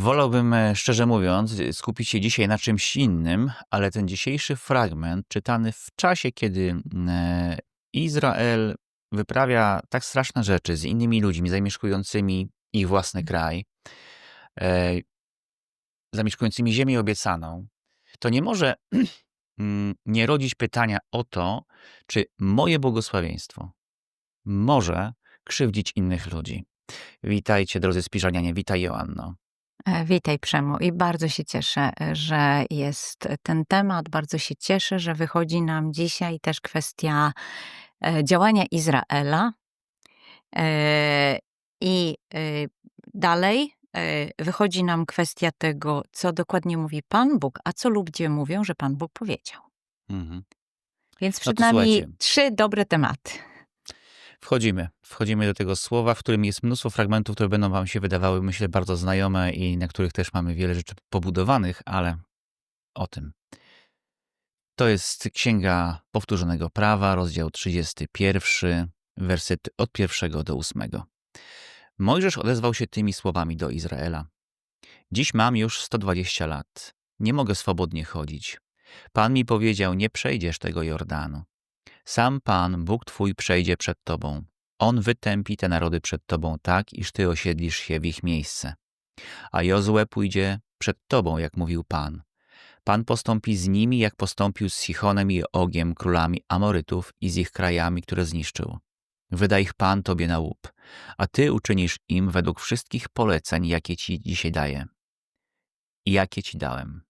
Wolałbym, e, szczerze mówiąc, skupić się dzisiaj na czymś innym, ale ten dzisiejszy fragment, czytany w czasie, kiedy e, Izrael wyprawia tak straszne rzeczy z innymi ludźmi zamieszkującymi ich własny kraj, e, zamieszkującymi ziemię obiecaną, to nie może mm, nie rodzić pytania o to, czy moje błogosławieństwo może krzywdzić innych ludzi. Witajcie, drodzy spiżanianie, witaj Joanno. E, Witaj Przemo i bardzo się cieszę, e, że jest ten temat. Bardzo się cieszę, że wychodzi nam dzisiaj też kwestia e, działania Izraela. I dalej wychodzi nam kwestia tego, co dokładnie mówi Pan Bóg, a co ludzie mówią, że Pan Bóg powiedział. Mhm. Więc No przed to nami słuchajcie. trzy dobre tematy. Wchodzimy. Wchodzimy do tego słowa, w którym jest mnóstwo fragmentów, które będą wam się wydawały, myślę, bardzo znajome i na których też mamy wiele rzeczy pobudowanych, ale o tym. To jest Księga Powtórzonego Prawa, rozdział 31, wersety od pierwszego do ósmego. Mojżesz odezwał się tymi słowami do Izraela. Dziś mam już 120 lat. Nie mogę swobodnie chodzić. Pan mi powiedział, nie przejdziesz tego Jordanu. Sam Pan, Bóg Twój, przejdzie przed Tobą. On wytępi te narody przed Tobą tak, iż Ty osiedlisz się w ich miejsce. A Jozue pójdzie przed Tobą, jak mówił Pan. Pan postąpi z nimi, jak postąpił z Sichonem i Ogiem, królami Amorytów i z ich krajami, które zniszczył. Wyda ich Pan Tobie na łup, a Ty uczynisz im według wszystkich poleceń, jakie Ci dzisiaj daję. I jakie Ci dałem.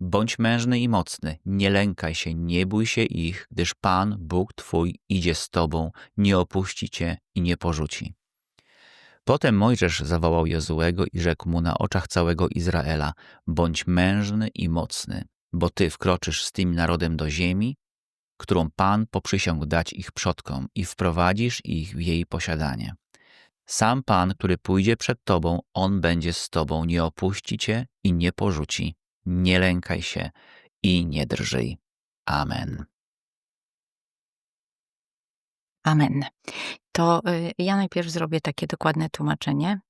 Bądź mężny i mocny, nie lękaj się, nie bój się ich, gdyż Pan, Bóg Twój, idzie z Tobą, nie opuści Cię i nie porzuci. Potem Mojżesz zawołał Jozułego i rzekł mu na oczach całego Izraela, bądź mężny i mocny, bo Ty wkroczysz z tym narodem do ziemi, którą Pan poprzysiągł dać ich przodkom i wprowadzisz ich w jej posiadanie. Sam Pan, który pójdzie przed Tobą, On będzie z Tobą, nie opuści Cię i nie porzuci. Nie lękaj się i nie drżyj. Amen. Amen. To y, ja najpierw zrobię takie dokładne tłumaczenie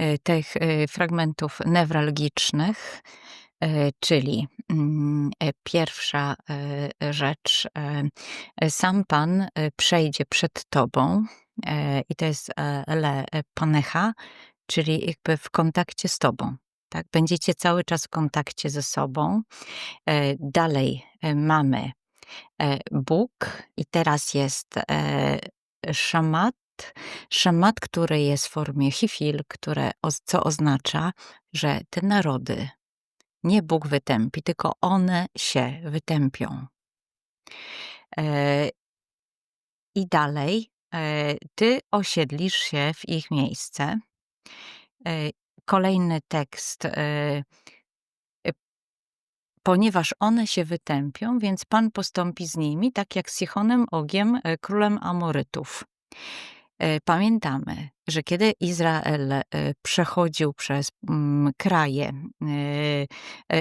y, tych y, fragmentów newralgicznych, czyli mm, pierwsza rzecz, sam Pan przejdzie przed tobą i to jest e, ele e, panecha, czyli jakby w kontakcie z tobą. Tak? Będziecie cały czas w kontakcie ze sobą. E, Dalej e, mamy e, Bóg i teraz jest szamat, szamat, który jest w formie hifil, które, co oznacza, że te narody nie Bóg wytępi, tylko one się wytępią. I dalej ty osiedlisz się w ich miejsce. Kolejny tekst. e, e, Ponieważ one się wytępią, więc Pan postąpi z nimi, tak jak z Sichonem Ogiem, e, królem Amorytów. Pamiętamy, że kiedy Izrael przechodził przez mm, kraje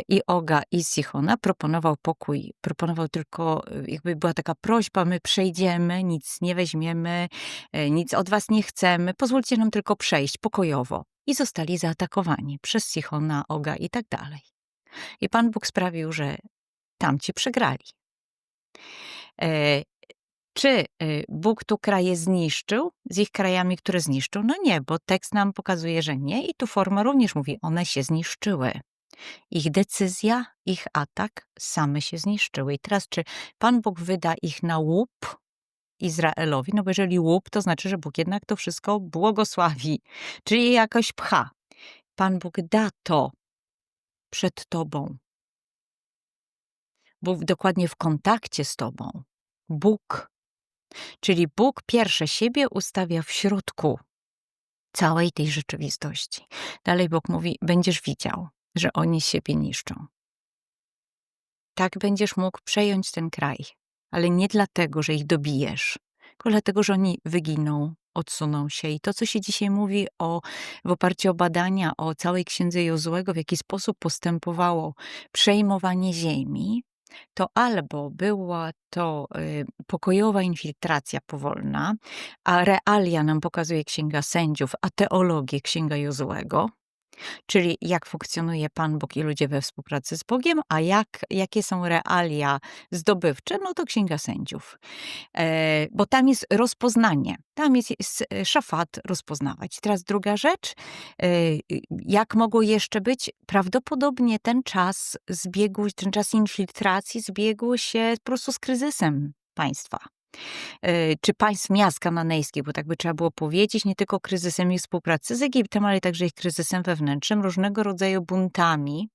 i Oga i Sichona, proponował pokój. Proponował tylko, jakby była taka prośba, my przejdziemy, nic nie weźmiemy, nic od was nie chcemy, pozwólcie nam tylko przejść pokojowo. I zostali zaatakowani przez Sichona, Oga i tak dalej. I Pan Bóg sprawił, że tamci przegrali. E, czy y, Bóg tu kraje zniszczył z ich krajami, które zniszczył? No nie, bo tekst nam pokazuje, że nie i tu forma również mówi, one się zniszczyły. Ich decyzja, ich atak same się zniszczyły. I teraz, czy Pan Bóg wyda ich na łup Izraelowi? No bo jeżeli łup, to znaczy, że Bóg jednak to wszystko błogosławi, czyli jakoś pcha. Pan Bóg da to przed tobą. Był dokładnie w kontakcie z tobą. Bóg. Czyli Bóg pierwsze siebie ustawia w środku całej tej rzeczywistości. Dalej Bóg mówi: Będziesz widział, że oni siebie niszczą. Tak będziesz mógł przejąć ten kraj, ale nie dlatego, że ich dobijesz, tylko dlatego, że oni wyginą, odsuną się. I to, co się dzisiaj mówi o, w oparciu o badania o całej księdze Jozłego, w jaki sposób postępowało przejmowanie ziemi, to albo była to y, pokojowa infiltracja powolna, a realia nam pokazuje Księga Sędziów, a teologię Księga Jozłego, Czyli jak funkcjonuje Pan Bóg i ludzie we współpracy z Bogiem, a jak, jakie są realia zdobywcze, no to Księga Sędziów. E, bo tam jest rozpoznanie, tam jest, jest e, szafat rozpoznawać. Teraz druga rzecz, e, jak mogło jeszcze być? Prawdopodobnie ten czas zbiegł, ten czas infiltracji zbiegł się po prostu z kryzysem państwa. E, czy państw miast kananejskich, bo tak by trzeba było powiedzieć, nie tylko kryzysem ich współpracy z Egiptem, ale także ich kryzysem wewnętrznym, różnego rodzaju buntami.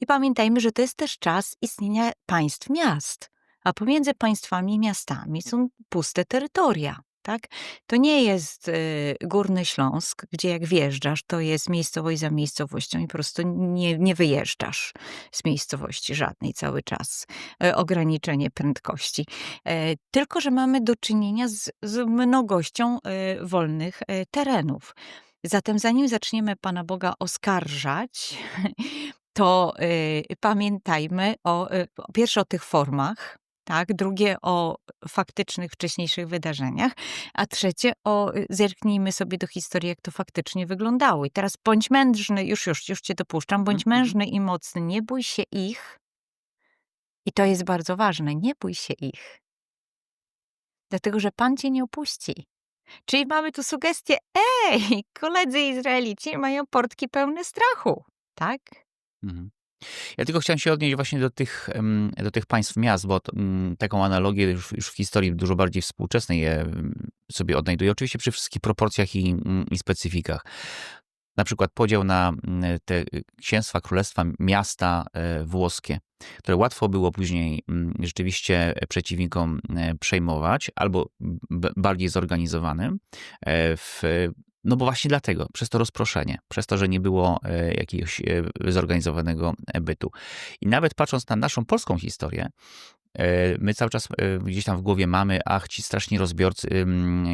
I pamiętajmy, że to jest też czas istnienia państw miast, a pomiędzy państwami i miastami są puste terytoria. Tak? To nie jest y, Górny Śląsk, gdzie jak wjeżdżasz, to jest miejscowość za miejscowością i po prostu nie, nie wyjeżdżasz z miejscowości żadnej cały czas. E, ograniczenie prędkości. E, tylko, że mamy do czynienia z, z mnogością e, wolnych e, terenów. Zatem zanim zaczniemy Pana Boga oskarżać, to y, pamiętajmy o, y, pierwsze o tych formach, tak? drugie o faktycznych wcześniejszych wydarzeniach, a trzecie o y, zerknijmy sobie do historii, jak to faktycznie wyglądało. I teraz bądź mężny, już, już, już cię dopuszczam, bądź Mhm. mężny i mocny, nie bój się ich. I to jest bardzo ważne, nie bój się ich. Dlatego, że Pan cię nie opuści. Czyli mamy tu sugestię, ej, koledzy Izraelici mają portki pełne strachu, tak? Mhm. Ja tylko chciałem się odnieść właśnie do tych, do tych państw miast, bo to, mm, taką analogię już, już w historii dużo bardziej współczesnej mm, sobie odnajduję. Oczywiście przy wszystkich proporcjach i, mm, i specyfikach. Na przykład podział na mm, te księstwa, królestwa, miasta e, włoskie, które łatwo było później rzeczywiście przeciwnikom e, przejmować, albo bardziej zorganizowanym. e, W, no bo właśnie dlatego, przez to rozproszenie, przez to, że nie było e, jakiegoś e, zorganizowanego bytu. I nawet patrząc na naszą polską historię, e, my cały czas gdzieś tam w głowie mamy, ach, ci straszni rozbiorcy,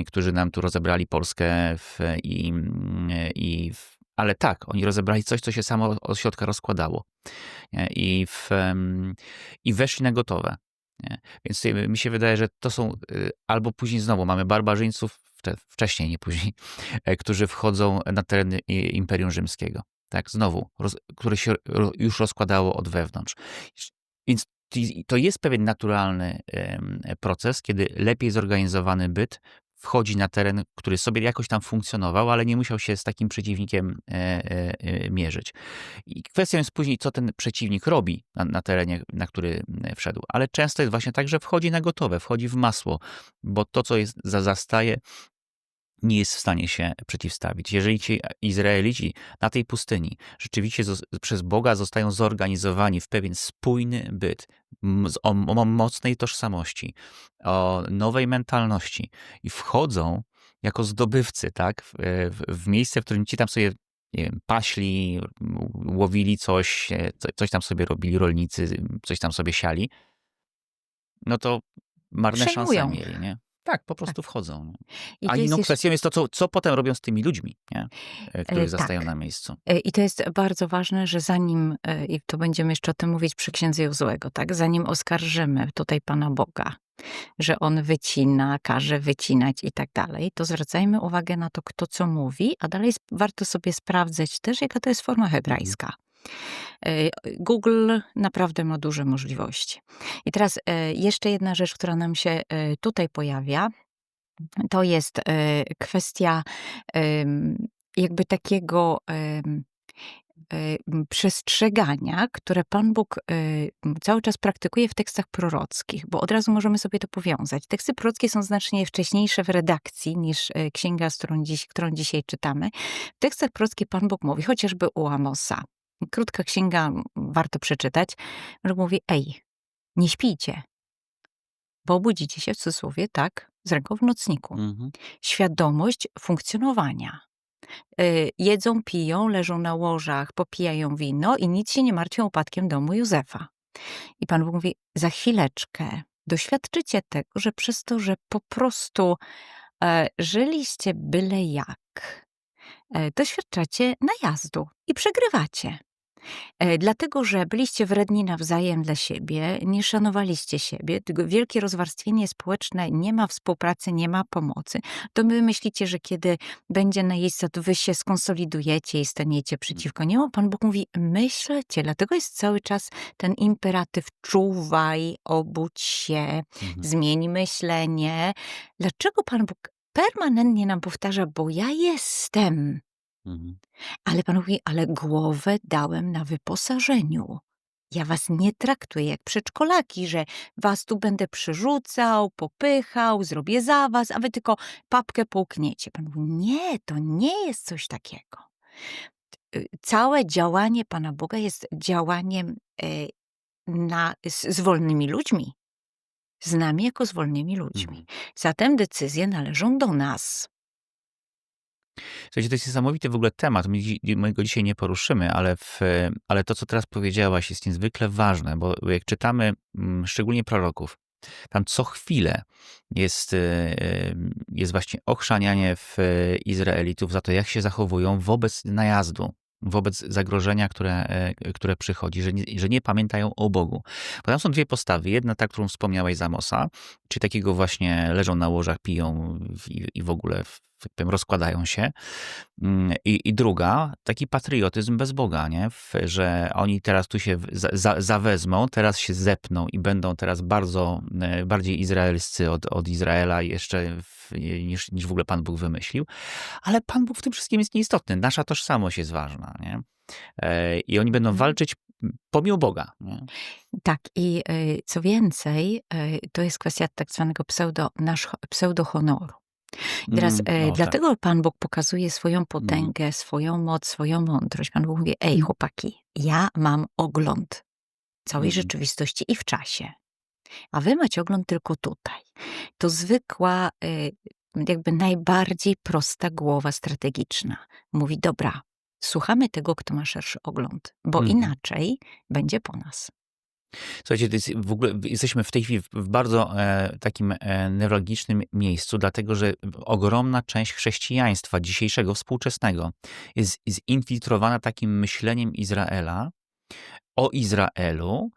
którzy nam tu rozebrali Polskę w, i, i w, ale tak, oni rozebrali coś, co się samo od środka rozkładało. I, w, I weszli na gotowe. Więc mi się wydaje, że to są y, albo później znowu mamy barbarzyńców, wcze- wcześniej, nie później, e, którzy wchodzą na tereny i- Imperium Rzymskiego. Tak, znowu, roz, które się już rozkładało od wewnątrz. Więc to jest pewien naturalny proces, kiedy lepiej zorganizowany byt wchodzi na teren, który sobie jakoś tam funkcjonował, ale nie musiał się z takim przeciwnikiem e, e, mierzyć. I kwestią jest później, co ten przeciwnik robi na, na terenie, na który wszedł. Ale często jest właśnie tak, że wchodzi na gotowe, wchodzi w masło, bo to, co jest za zastaje, nie jest w stanie się przeciwstawić. Jeżeli ci Izraelici na tej pustyni rzeczywiście przez Boga zostają zorganizowani w pewien spójny byt, o, o mocnej tożsamości, o nowej mentalności i wchodzą jako zdobywcy, tak, w, w, w miejsce, w którym ci tam sobie nie wiem, paśli, łowili coś, co- coś tam sobie robili rolnicy, coś tam sobie siali, no to marne szanse Przejmują. mieli, nie? Tak, po prostu wchodzą. Nie? I A inną jeszcze- kwestią jest to, co, co potem robią z tymi ludźmi, nie? E, których E, zastają tak. na miejscu. E, I to jest bardzo ważne, że zanim, e, i to będziemy jeszcze o tym mówić przy księdze Jozłego, tak, zanim oskarżymy tutaj Pana Boga, że On wycina, każe wycinać i tak dalej, to zwracajmy uwagę na to, kto co mówi, a dalej warto sobie sprawdzać też, jaka to jest forma hebrajska. E, Google naprawdę ma duże możliwości. I teraz e, jeszcze jedna rzecz, która nam się e, tutaj pojawia, to jest kwestia jakby takiego przestrzegania, które Pan Bóg cały czas praktykuje w tekstach prorockich, bo od razu możemy sobie to powiązać. Teksty prorockie są znacznie wcześniejsze w redakcji niż księga, którą, dziś, którą dzisiaj czytamy. W tekstach prorockich Pan Bóg mówi, chociażby u Amosa. Krótka księga, warto przeczytać, że mówi, ej, nie śpijcie, bo obudzicie się w cudzysłowie, tak, z ręką w nocniku Mhm. świadomość funkcjonowania. Y, Jedzą, piją, leżą na łożach, popijają wino i nic się nie martwią upadkiem domu Józefa. I Pan Bóg mówi, za chwileczkę doświadczycie tego, że przez to, że po prostu e, żyliście byle jak, doświadczacie najazdu i przegrywacie. E, dlatego, że byliście wredni nawzajem dla siebie, nie szanowaliście siebie, tego wielkie rozwarstwienie społeczne, nie ma współpracy, nie ma pomocy, to wy myślicie, że kiedy będzie najeźdźca, to wy się skonsolidujecie i staniecie przeciwko niemu. Pan Bóg mówi, myślcie, dlatego jest cały czas ten imperatyw czuwaj, obudź się, Mhm. zmień myślenie. Dlaczego Pan Bóg permanentnie nam powtarza, bo ja jestem. Mhm. Ale Pan mówi, ale głowę dałem na wyposażeniu. Ja was nie traktuję jak przedszkolaki, że was tu będę przyrzucał, popychał, zrobię za was, a wy tylko papkę połkniecie. Pan mówi, nie, to nie jest coś takiego. Y, Całe działanie Pana Boga jest działaniem e, na, z, z wolnymi ludźmi. Z nami jako z wolnymi ludźmi. Mhm. Zatem decyzje należą do nas. Słuchajcie, to jest niesamowity w ogóle temat. My, my go dzisiaj nie poruszymy, ale, w, ale to, co teraz powiedziałaś, jest niezwykle ważne, bo jak czytamy mm, szczególnie proroków, tam co chwilę jest, e, e, jest właśnie ochrzanianie w e, Izraelitów za to, jak się zachowują wobec najazdu, wobec zagrożenia, które, e, które przychodzi, że nie, że nie pamiętają o Bogu. Bo tam są dwie postawy. Jedna, ta, którą wspomniałeś z Amosa, czyli takiego właśnie leżą na łożach, piją i, i w ogóle powiem, rozkładają się. Mm, I, I druga, taki patriotyzm bez Boga, nie? Że oni teraz tu się za, za, zawezmą, teraz się zepną i będą teraz bardzo, e, bardziej izraelscy od, od Izraela jeszcze w, niż, niż w ogóle Pan Bóg wymyślił. Ale Pan Bóg w tym wszystkim jest nieistotny. Nasza tożsamość jest ważna, nie? E, I oni będą Mhm. walczyć pomimo Boga. Nie? Tak, i y, co więcej, to jest kwestia tak zwanego pseudo, nasz, pseudohonoru. I teraz Mm, e, o, tak. dlatego Pan Bóg pokazuje swoją potęgę, swoją moc, swoją mądrość. Pan Bóg mówi, ej chłopaki, ja mam ogląd całej Mhm. rzeczywistości i w czasie. A wy macie ogląd tylko tutaj. To zwykła, e, jakby najbardziej prosta głowa strategiczna. Mówi, dobra, słuchamy tego, kto ma szerszy ogląd, bo Mhm. inaczej będzie po nas. Słuchajcie, to jest w ogóle jesteśmy w tej chwili w, bardzo e, takim e, newralgicznym miejscu, dlatego że ogromna część chrześcijaństwa dzisiejszego, współczesnego jest zinfiltrowana takim myśleniem Izraela o Izraelu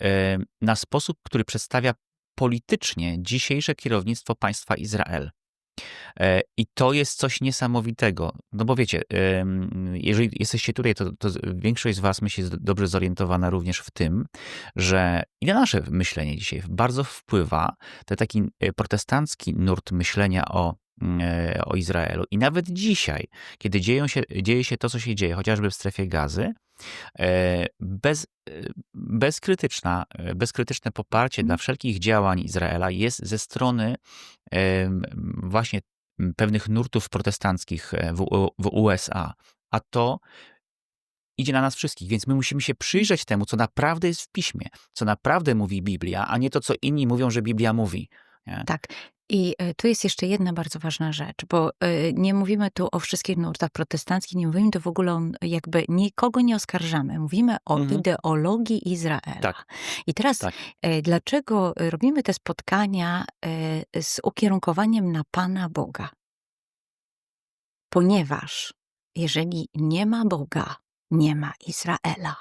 e, na sposób, który przedstawia politycznie dzisiejsze kierownictwo państwa Izrael. E, I to jest coś niesamowitego. No bo wiecie, jeżeli jesteście tutaj, to, to większość z Was myśli dobrze zorientowana również w tym, że i na nasze myślenie dzisiaj bardzo wpływa ten taki e, protestancki nurt myślenia o, e, o Izraelu. I nawet dzisiaj, kiedy dzieją się, dzieje się to, co się dzieje, chociażby w strefie gazy, bez, e, bezkrytyczna, e, bezkrytyczne poparcie dla wszelkich działań Izraela jest ze strony właśnie pewnych nurtów protestanckich e, w, w USA. A to idzie na nas wszystkich, więc my musimy się przyjrzeć temu, co naprawdę jest w piśmie, co naprawdę mówi Biblia, a nie to, co inni mówią, że Biblia mówi. Nie? Tak. I e, tu jest jeszcze jedna bardzo ważna rzecz, bo e, nie mówimy tu o wszystkich nurtach protestanckich, nie mówimy tu w ogóle o, jakby nikogo nie oskarżamy. Mówimy o Mhm. ideologii Izraela. Tak. I teraz Tak. e, dlaczego robimy te spotkania z ukierunkowaniem na Pana Boga? Ponieważ jeżeli nie ma Boga, nie ma Izraela.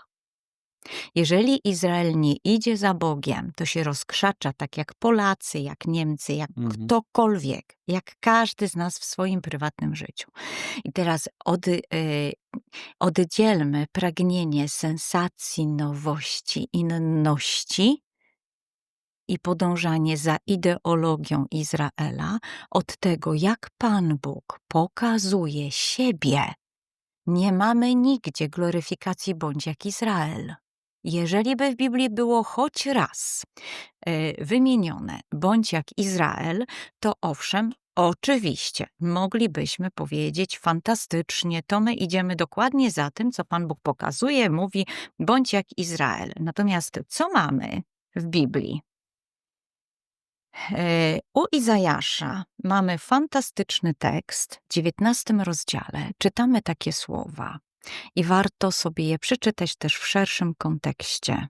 Jeżeli Izrael nie idzie za Bogiem, to się rozkrzacza tak jak Polacy, jak Niemcy, jak Mhm. ktokolwiek, jak każdy z nas w swoim prywatnym życiu. I teraz od, y, oddzielmy pragnienie sensacji, nowości, inności i podążanie za ideologią Izraela od tego, jak Pan Bóg pokazuje siebie. Nie mamy nigdzie gloryfikacji bądź jak Izrael. Jeżeli by w Biblii było choć raz e, wymienione bądź jak Izrael, to owszem, oczywiście moglibyśmy powiedzieć fantastycznie, to my idziemy dokładnie za tym, co Pan Bóg pokazuje, mówi bądź jak Izrael. Natomiast co mamy w Biblii? E, U Izajasza mamy fantastyczny tekst w 19 rozdziale. Czytamy takie słowa i warto sobie je przeczytać też w szerszym kontekście.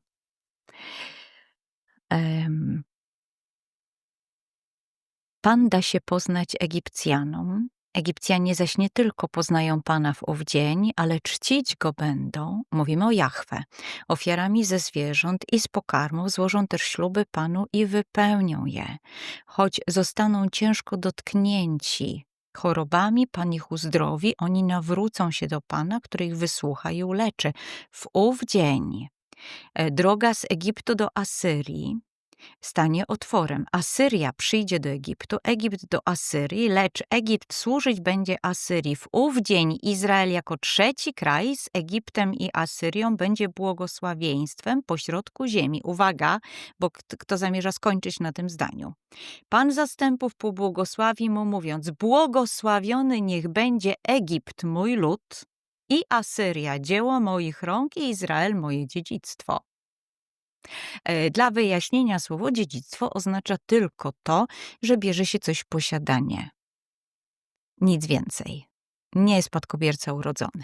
Pan da się poznać Egipcjanom Egipcjanie zaś nie tylko poznają Pana w ów dzień, ale czcić Go będą, mówimy o Jahwe, ofiarami ze zwierząt i z pokarmów złożą też śluby Panu i wypełnią je. Choć zostaną ciężko dotknięci chorobami, Pan ich uzdrowi, oni nawrócą się do Pana, który ich wysłucha i uleczy. W ów dzień e, droga z Egiptu do Asyrii stanie otworem. Asyria przyjdzie do Egiptu, Egipt do Asyrii, lecz Egipt służyć będzie Asyrii. W ów dzień Izrael jako trzeci kraj z Egiptem i Asyrią będzie błogosławieństwem pośrodku ziemi. Uwaga, bo kto zamierza skończyć na tym zdaniu. Pan zastępów pobłogosławi mu mówiąc, błogosławiony niech będzie Egipt, mój lud, i Asyria, dzieło moich rąk i Izrael, moje dziedzictwo. E, dla wyjaśnienia słowo dziedzictwo oznacza tylko to, że bierze się coś w posiadanie. Nic więcej. Nie jest spadkobierca urodzony.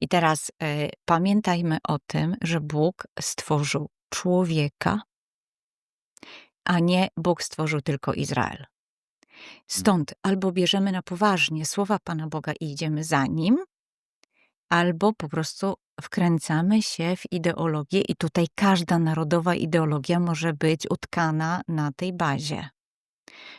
I teraz e, pamiętajmy o tym, że Bóg stworzył człowieka, a nie Bóg stworzył tylko Izrael. Stąd albo bierzemy na poważnie słowa Pana Boga i idziemy za nim, albo po prostu wkręcamy się w ideologię i tutaj każda narodowa ideologia może być utkana na tej bazie.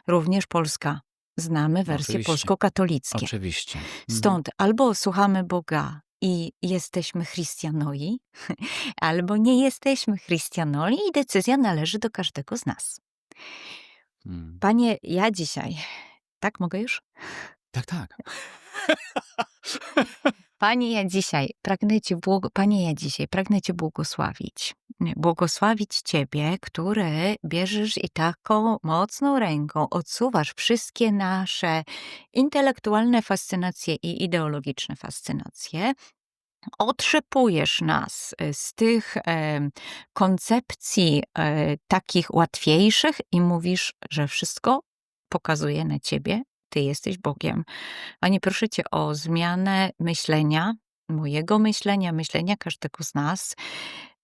Również polska. Znamy wersje Oczywiście. polsko-katolickie. Oczywiście. Mhm. Stąd albo słuchamy Boga i jesteśmy chrystianoi, albo nie jesteśmy chrystianoi i decyzja należy do każdego z nas. Mm. Panie, ja dzisiaj, tak mogę już? Tak, tak. Panie, ja dzisiaj pragnę Cię, błogo... Panie, ja dzisiaj pragnę Cię błogosławić. Błogosławić Ciebie, który bierzesz i taką mocną ręką odsuwasz wszystkie nasze intelektualne fascynacje i ideologiczne fascynacje, otrzepujesz nas e, z tych e, koncepcji e, takich łatwiejszych i mówisz, że wszystko pokazuje na ciebie, ty jesteś Bogiem. Panie, proszę cię o zmianę myślenia, mojego myślenia, myślenia każdego z nas,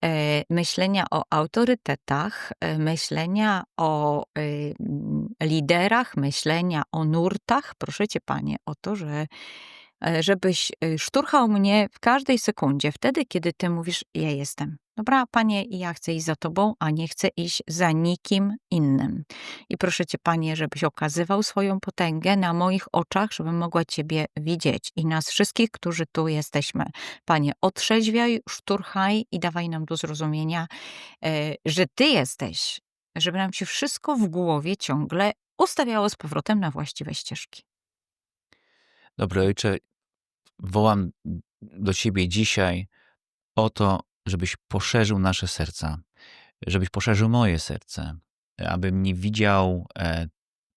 e, myślenia o autorytetach, e, myślenia o e, liderach, myślenia o nurtach. Proszę cię, Panie, o to, że żebyś szturchał mnie w każdej sekundzie, wtedy, kiedy ty mówisz, ja jestem. Dobra, Panie, ja chcę iść za Tobą, a nie chcę iść za nikim innym. I proszę Cię, Panie, żebyś okazywał swoją potęgę na moich oczach, żebym mogła Ciebie widzieć i nas wszystkich, którzy tu jesteśmy. Panie, otrzeźwiaj, szturchaj i dawaj nam do zrozumienia, e, że Ty jesteś, żeby nam się wszystko w głowie ciągle ustawiało z powrotem na właściwe ścieżki. Dobry ojcze, wołam do Ciebie dzisiaj o to, żebyś poszerzył nasze serca, żebyś poszerzył moje serce, abym nie widział e,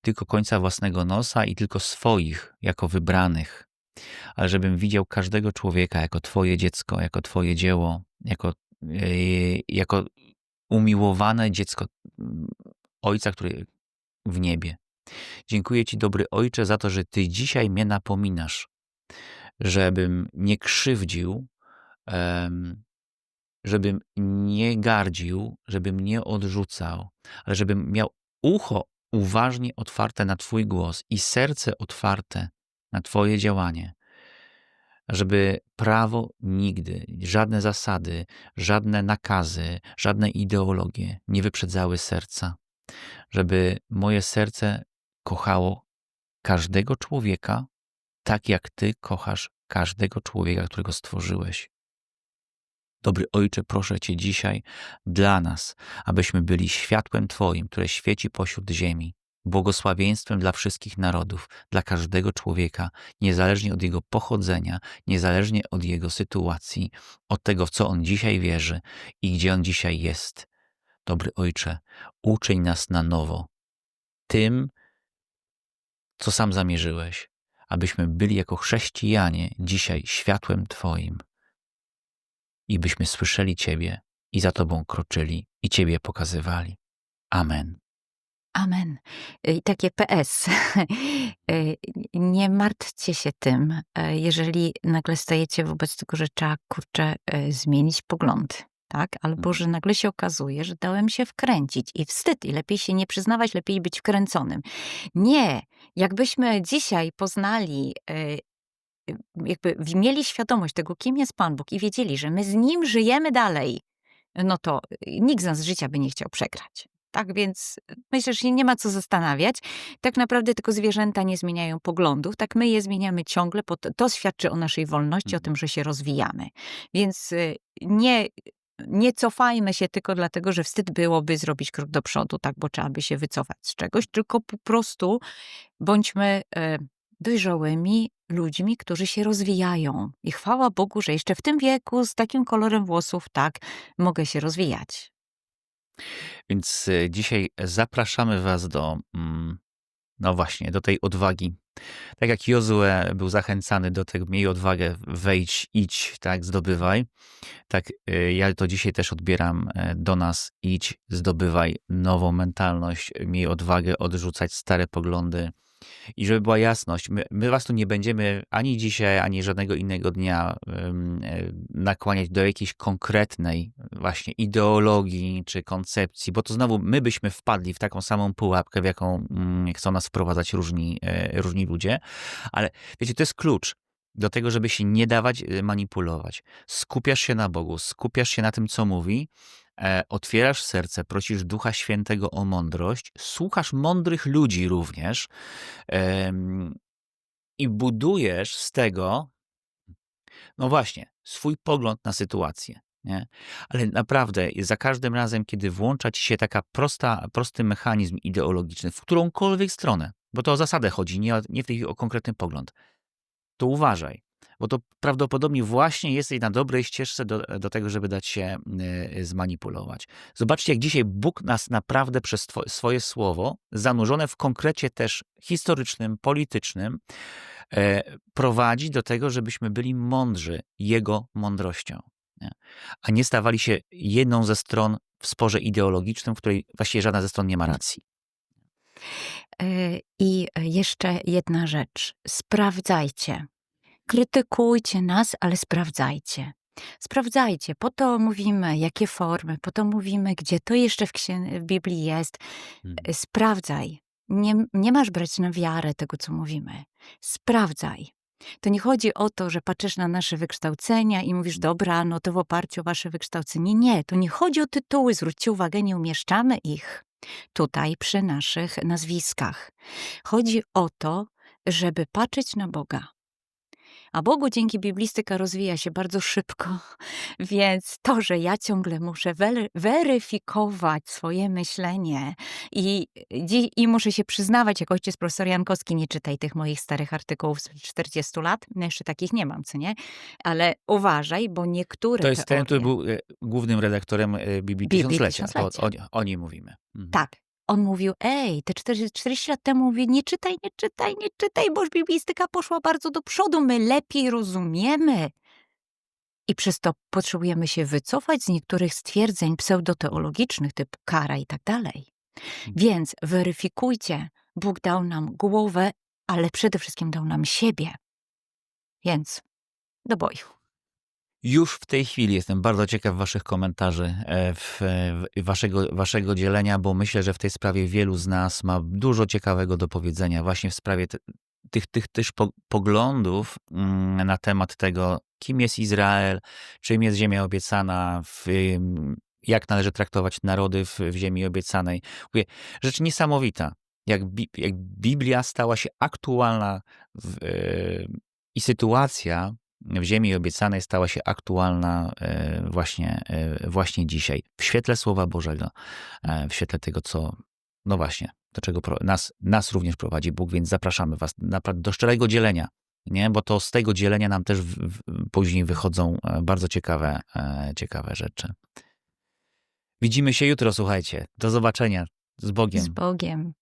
tylko końca własnego nosa i tylko swoich jako wybranych, ale żebym widział każdego człowieka jako Twoje dziecko, jako Twoje dzieło, jako, e, jako umiłowane dziecko mm, Ojca, który w niebie. Dziękuję Ci, dobry Ojcze, za to, że Ty dzisiaj mnie napominasz, żebym nie krzywdził, żebym nie gardził, żebym nie odrzucał, ale żebym miał ucho uważnie otwarte na Twój głos i serce otwarte na Twoje działanie. Żeby prawo nigdy, żadne zasady, żadne nakazy, żadne ideologie nie wyprzedzały serca. Żeby moje serce kochało każdego człowieka tak, jak Ty kochasz każdego człowieka, którego stworzyłeś. Dobry Ojcze, proszę Cię dzisiaj dla nas, abyśmy byli światłem Twoim, które świeci pośród ziemi, błogosławieństwem dla wszystkich narodów, dla każdego człowieka, niezależnie od jego pochodzenia, niezależnie od jego sytuacji, od tego, w co on dzisiaj wierzy i gdzie on dzisiaj jest. Dobry Ojcze, uczyń nas na nowo tym, co sam zamierzyłeś, abyśmy byli jako chrześcijanie dzisiaj światłem Twoim i byśmy słyszeli Ciebie i za Tobą kroczyli i Ciebie pokazywali. Amen. Amen. I takie PS. Y, Nie martwcie się tym, y, jeżeli nagle stajecie wobec tego, że trzeba, kurczę, y, zmienić poglądy. tak? Albo Mhm. że nagle się okazuje, że dałem się wkręcić i wstyd, i lepiej się nie przyznawać, lepiej być wkręconym. Nie, jakbyśmy dzisiaj poznali, y, jakby w- mieli świadomość tego, kim jest Pan Bóg i wiedzieli, że my z Nim żyjemy dalej, no to y, nikt z nas życia by nie chciał przegrać. Tak więc y, myślę, że nie ma co zastanawiać. Tak naprawdę tylko zwierzęta nie zmieniają poglądów, tak my je zmieniamy ciągle, bo to, świadczy o naszej wolności, o Mhm. tym, że się rozwijamy. Więc y, nie, nie cofajmy się tylko dlatego, że wstyd byłoby zrobić krok do przodu, tak, bo trzeba by się wycofać z czegoś, tylko po prostu bądźmy dojrzałymi ludźmi, którzy się rozwijają. I chwała Bogu, że jeszcze w tym wieku z takim kolorem włosów, tak, mogę się rozwijać. Więc e, dzisiaj zapraszamy Was do, mm, no właśnie, do tej odwagi. Tak jak Jozue był zachęcany do tego, miej odwagę, wejdź, idź, tak, zdobywaj. Tak e, ja to dzisiaj też odbieram e, do nas, idź, zdobywaj nową mentalność, miej odwagę odrzucać stare poglądy. I żeby była jasność, my, my was tu nie będziemy ani dzisiaj, ani żadnego innego dnia e, nakłaniać do jakiejś konkretnej właśnie ideologii czy koncepcji, bo to znowu my byśmy wpadli w taką samą pułapkę, w jaką mm, chcą nas wprowadzać różni, e, różni ludzie. Ale wiecie, to jest klucz do tego, żeby się nie dawać e, manipulować. Skupiasz się na Bogu, skupiasz się na tym, co mówi, otwierasz serce, prosisz Ducha Świętego o mądrość, słuchasz mądrych ludzi również i budujesz z tego, no właśnie, swój pogląd na sytuację. Nie? Ale naprawdę, za każdym razem, kiedy włącza ci się taka prosta, prosty mechanizm ideologiczny, w którąkolwiek stronę, bo to o zasadę chodzi, nie, nie w tej o konkretny pogląd, to uważaj, bo to prawdopodobnie właśnie jesteś na dobrej ścieżce do, do tego, żeby dać się y, zmanipulować. Zobaczcie, jak dzisiaj Bóg nas naprawdę przez swoje słowo, zanurzone w konkrecie też historycznym, politycznym, e, prowadzi do tego, żebyśmy byli mądrzy Jego mądrością. A nie stawali się jedną ze stron w sporze ideologicznym, w której właściwie żadna ze stron nie ma racji. E, I jeszcze jedna rzecz. Sprawdzajcie. Krytykujcie nas, ale sprawdzajcie. Sprawdzajcie, po to mówimy, jakie formy, po to mówimy, gdzie to jeszcze w, księ- w Biblii jest. Mhm. Sprawdzaj. Nie, nie masz brać na wiarę tego, co mówimy. Sprawdzaj. To nie chodzi o to, że patrzysz na nasze wykształcenia i mówisz, dobra, no to w oparciu o wasze wykształcenie. Nie, to nie chodzi o tytuły. Zwróćcie uwagę, nie umieszczamy ich tutaj przy naszych nazwiskach. Chodzi o to, żeby patrzeć na Boga. A Bogu dzięki biblistyka rozwija się bardzo szybko, więc to, że ja ciągle muszę wery- weryfikować swoje myślenie i, i muszę się przyznawać, jak ojciec profesor Jankowski, nie czytaj tych moich starych artykułów z 40 lat, no jeszcze takich nie mam, co nie? Ale uważaj, bo niektóre To jest ten, który teorie- był e, głównym redaktorem e, Biblii Biblii Tysiąclecia. O, o, o nim mówimy. Mhm. Tak. On mówił, ej, te 40, 40 lat temu mówi, nie czytaj, nie czytaj, nie czytaj, bo już biblistyka poszła bardzo do przodu, my lepiej rozumiemy. I przez to potrzebujemy się wycofać z niektórych stwierdzeń pseudoteologicznych, typu kara i tak dalej. Więc weryfikujcie, Bóg dał nam głowę, ale przede wszystkim dał nam siebie. Więc do boju. Już w tej chwili jestem bardzo ciekaw Waszych komentarzy, e, w, w waszego, waszego dzielenia, bo myślę, że w tej sprawie wielu z nas ma dużo ciekawego do powiedzenia, właśnie w sprawie te, tych, tych też po, poglądów mm, na temat tego, kim jest Izrael, czym jest ziemia obiecana, w, jak należy traktować narody w, w ziemi obiecanej. Rzecz niesamowita, jak, jak Biblia stała się aktualna w, y, i sytuacja w ziemi obiecanej stała się aktualna e, właśnie, e, właśnie dzisiaj. W świetle Słowa Bożego, e, w świetle tego, co, no właśnie, do czego nas, nas również prowadzi Bóg, więc zapraszamy Was naprawdę do szczerego dzielenia, nie? bo to z tego dzielenia nam też w, w, później wychodzą bardzo ciekawe, ciekawe rzeczy. Widzimy się jutro, słuchajcie. Do zobaczenia. Z Bogiem. Z Bogiem.